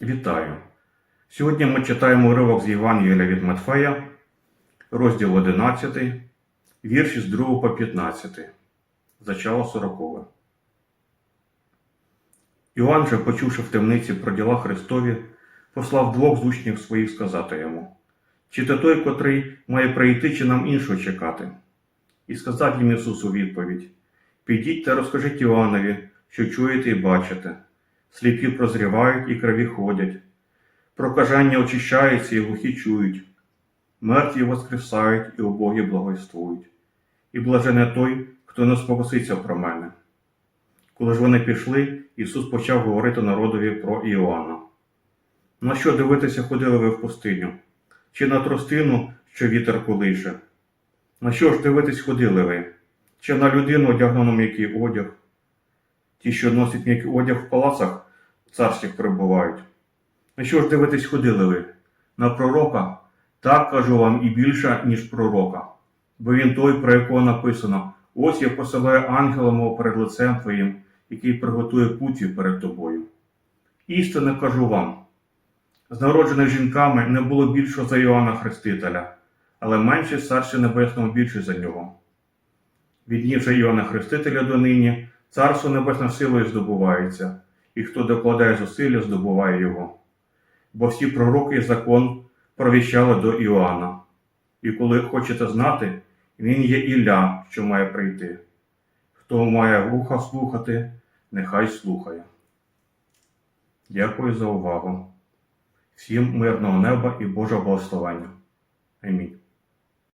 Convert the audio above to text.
Вітаю! Сьогодні ми читаємо уривок з Євангелія від Матфея, розділ 11, вірші з 2 по 15, зачало 40. Іоанн же, почувши в темниці про діла Христові, послав двох з учнів своїх сказати йому, чи то той, котрий має прийти, чи нам іншого чекати? І сказав їм Ісус у відповідь: Підіть та розкажіть Іоаннові, що чуєте і бачите. Сліпі прозрівають і криві ходять, прокажання очищаються і глухі чують, мертві воскресають і убогі благовіствують. І блажене той, хто не спокуситься про мене. Коли ж вони пішли, Ісус почав говорити народові про Іоанна. На що дивитися ходили ви в пустиню? Чи на тростину, що вітер колише? На що ж дивитись ходили ви? Чи на людину одягнену м'який одяг? Ті, що носять м'який одяг в палацах царських перебувають. На що ж дивитись ходили ви? На пророка? Так кажу вам і більше, ніж пророка. Бо він той, про якого написано: ось я посилаю ангела мого перед лицем твоїм, який приготує путі перед тобою. Істинно кажу вам: з народжених жінками не було більшого за Іоанна Хрестителя, але менше царстві небесному більше за нього. Від же Іоанна Хрестителя донині царство небесне силою здобувається, і хто докладає зусилля, здобуває його. Бо всі пророки і закон провіщали до Іоанна. І коли хочете знати, він є Ілля, що має прийти. Хто має вуха слухати, нехай слухає. Дякую за увагу. Всім мирного неба і Божого благословення. Амінь.